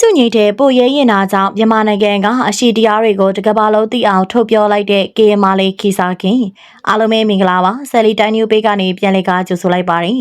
စုငိတ်တဲ့ပိုရဲရင်နာကြောင့်မြန်မာနိုင်ငံကအရှိတရားတွေကိုတကဘာလုံးသိအောင်ထုတ်ပြောလိုက်တဲ့ကေမာလေးခီစာခင်အားလုံးပဲမင်္ဂလာပါဆယ်လီတိုင်း뉴ပေးကနေပြန်လည်ကားကြိုဆိုလိုက်ပါတယ်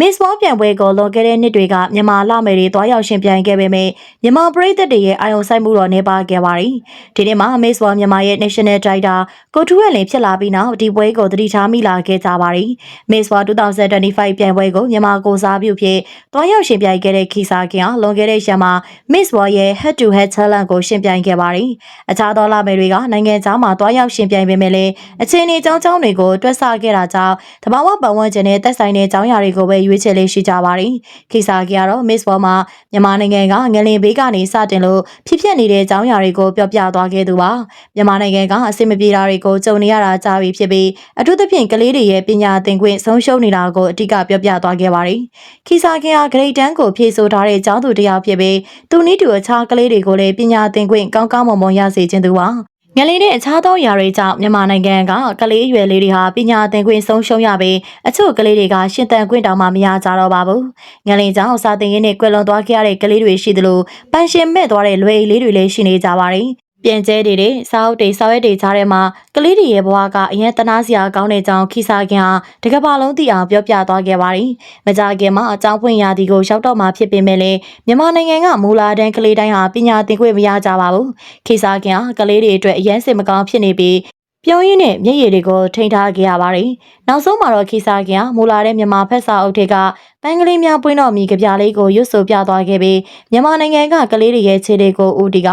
မစ်ဘောပြန်ပွဲကိုလွန်ခဲ့တဲ့နှစ်တွေကမြန်မာလာမယ်တွေတွားရောက်ရှင်ပြိုင်ခဲ့ပေမဲ့မြန်မာပရိသတ်တွေရဲ့အာရုံစိုက်မှုတော့နေပါခဲ့ပါတယ်ဒီနေ့မှာမစ်ဘောမြန်မာရဲ့ National Director ကိုထူးရလင်ဖြစ်လာပြီးနောက်ဒီပွဲကိုသတိထားမိလာခဲ့ကြပါတယ်မစ်ဘော2025ပြန်ပွဲကိုမြန်မာကိုစားပြုဖြစ်တွားရောက်ရှင်ပြိုင်ခဲ့တဲ့ခီစာခင်ဟာလွန်ခဲ့တဲ့ရက်မှာ Miss World ရဲ့ Head to Head Challenge ကိုရှင်ပြိုင်ခဲ့ပါတယ်။အခြားသောလာမယ်တွေကနိုင်ငံခြားမှာတွားရောက်ရှင်ပြိုင်ပေမဲ့လည်းအခြေအနေအကြောင်းကြောင်းတွေကိုတွက်ဆခဲ့တာကြောင့်တဘာဝပတ်ဝန်းကျင်နဲ့သက်ဆိုင်တဲ့အကြောင်းအရာတွေကိုပဲရွေးချယ်လေးရှိကြပါတယ်။ခိစာကကတော့ Miss World မှာမြန်မာနိုင်ငံကငလင်ဘေးကနေစတင်လို့ဖြစ်ပျက်နေတဲ့အကြောင်းအရာတွေကိုပြောပြသွားခဲ့သူပါ။မြန်မာနိုင်ငံကအဆင်မပြေတာတွေကိုကြုံနေရတာကြားပြီဖြစ်ပြီးအထူးသဖြင့်ကလေးတွေရဲ့ပညာသင်ခွင့်ဆုံးရှုံးနေတာကိုအဓိကပြောပြသွားခဲ့ပါတယ်။ခိစာကကဂရိတ်တန်းကိုဖြည့်ဆို့ထားတဲ့ကျောင်းသူတစ်ယောက်ဖြစ်ပြီးသူနည်းတူအခြားကလေးတွေကိုလည်းပညာသင်ခွင့်ကောင်းကောင်းမွန်မွန်ရစေခြင်းသူပါငလင်းနဲ့အခြားသောຢာတွေကြောင့်မြန်မာနိုင်ငံကကလေးအရွယ်လေးတွေဟာပညာသင်ခွင့်ဆုံးရှုံးရပြီးအချို့ကလေးတွေကရှင်သန်ခွင့်တောင်မှမရကြတော့ပါဘူး။ငလင်းကြောင့်စာသင်ရင်းနဲ့ကွယ်လွန်သွားခဲ့ရတဲ့ကလေးတွေရှိသလိုပန်ရှင်မဲ့သွားတဲ့လွယ်အိတ်လေးတွေလည်းရှိနေကြပါတယ်။ ပြန်ကျဲတွေတဲ့စာအုပ်တွေစာရွက်တွေကြားထဲမှာကလေးတွေရဲ့ဘဝကအရင်တနာစရာကောင်းတဲ့ကြောင်းခိစာခင်ဟာတကဘာလုံးသိအောင်ပြောပြသွားခဲ့ပါတယ်။မကြခင်မှာအကြောင်းဖွင့်ရာဒီကိုရောက်တော့မှဖြစ်ပေမဲ့လည်းမြန်မာနိုင်ငံကမူလာတန်းကလေးတိုင်းဟာပညာသင်ခွင့်မရကြပါဘူး။ခိစာခင်ဟာကလေးတွေအတွက်အရင်စစ်မကောင်းဖြစ်နေပြီးပြောင်းရင်းနဲ့မျက်ရည်တွေကိုထိန်းထားခဲ့ရပါတယ်။နောက်ဆုံးမှာတော့ခိစာခင်ကမူလာတဲ့မြန်မာဖက်စာအုပ်တွေက ပန်းကလေးများပွင့်တော်မီကြပြလေးကိုရွတ်ဆိုပြသွားခဲ့ပြီးမြန်မာနိုင်ငံကကလေးတွေရဲ့ခြေတွေကိုဦးတီက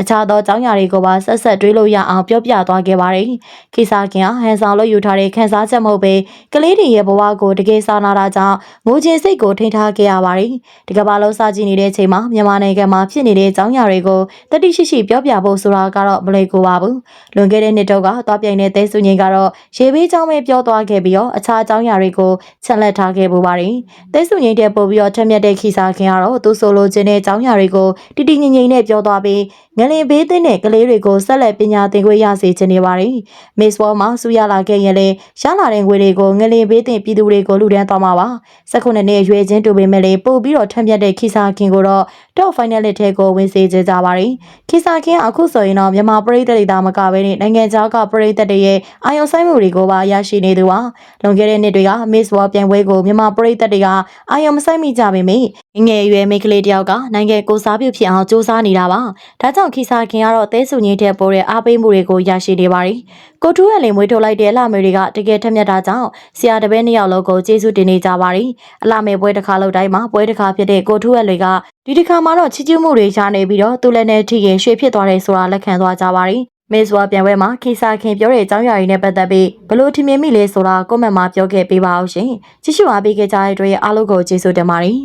အခြားသောအကြောင်းအရာတွေကိုပါဆက်ဆက်တွေးလို့ရအောင်ပြောပြသွားခဲ့ပါတယ်။ခိစာခင်ကဟန်ဆောင်လို့ယူထားတဲ့ခန်းစားချက်မဟုတ်ပဲကလေးတွေရဲ့ဘဝကိုတကယ်စာနာတာကြောင့်ငိုချင်စိတ်ကိုထိန်းထားခဲ့ရပါတယ်။ဒီကမ္ဘာလုံးစာကြည့်နေတဲ့အချိန်မှာမြန်မာနိုင်ငံမှာဖြစ်နေတဲ့အကြောင်းအရာတွေကိုတတိရှိရှိပြောပြဖို့ဆိုတာကတော့မလွယ်ကူပါဘူး။လွန်ခဲ့တဲ့နှစ်တော့ကသွားပြိုင်တဲ့သဲစုငိန်ကတော့ရေဘေးကြောင်းပဲပြောသွားခဲ့ပြီးတော့အခြားအကြောင်းအရာတွေကိုချက်လက်ထားခဲ့ပူပါတယ်။သဲစုငိန်တဲ့ပို့ပြီးတော့ထက်မြက်တဲ့ခီစာခင်ကတော့သူဆိုလိုချင်တဲ့အကြောင်းအရာတွေကိုတိတိငိမ့်ငိမ့်နဲ့ပြောသွားပြီး ငလင်ဘေးသင်းတဲ့ကလေးတွေကိုဆက်လက်ပညာသင်ခွင့်ရစေချင်နေပါတယ်။ Miss World မှာဆူရလာခဲ့ရင်လည်းရလာတဲ့ငွေတွေကိုငလင်ဘေးသင်းပြည်သူတွေကိုလူဒန်းသွားမှာပါ။၁၉နှစ်အရွယ်ချင်းတူပေမဲ့လည်းပို့ပြီးတော့ထက်မြက်တဲ့ခီစာခင်ကိုတော့ top final လက်ထဲကိုဝင်စေကြကြပါတယ်။ခီစာခင်အခုဆိုရင်တော့မြန်မာပရိသတ်တွေသာမကဘဲနဲ့နိုင်ငံခြားကပရိသတ်တွေရဲ့အာရုံစိုက်မှုတွေကိုပါရရှိနေသူပါ။လွန်ခဲ့တဲ့နှစ်တွေက Miss World ပြိုင်ပွဲကိုမြန်မာပရိသတ်တွေကအာရုံမစိုက်မိကြပေမယ့်ငယ်ရွယ်မိန်းကလေးတယောက်ကနိုင်ငံကိုစားပြုဖြစ်အောင်စူးစမ်းနေတာပါ။ဒါကြောင့်ခီစာခင်ကတော့တဲဆူငိမ့်တဲ့ပိုးတဲ့အားပေးမှုတွေကိုရရှိနေပါတယ်။ကိုထူးရလင်မွေးထုတ်လိုက်တဲ့လမေတွေကတကယ်ထက်မြက်တာကြောင့်ဆရာတပည့်နှစ်ယောက်လုံးကိုကျေးဇူးတင်နေကြပါတယ်။အလမေပွဲတစ်ခါလောက်တိုင်းမှာပွဲတစ်ခါဖြစ်တဲ့ကိုထူးရတွေကဒီတစ်ခါမှာတော့ချီးကျူးမှုတွေရနေပြီးတော့သူလည်းနဲ့ထိရင်ရွှေဖြစ်သွားတယ်ဆိုတာလက်ခံသွားကြပါတယ်။မေဇွာပြန်ပွဲမှာခိစာခင်ပြောတဲ့အကြောင်းအရာတွေနဲ့ပတ်သက်ပြီးဘလို့ထင်မြင်မိလဲဆိုတာကွန်မန့်မှာပြောခဲ့ပေးပါအောင်ရှင်။ကြည့်ရှုအားပေးခဲ့ကြတဲ့အတွက်အားလုံးကိုကျေးဇူးတင်ပါတယ်။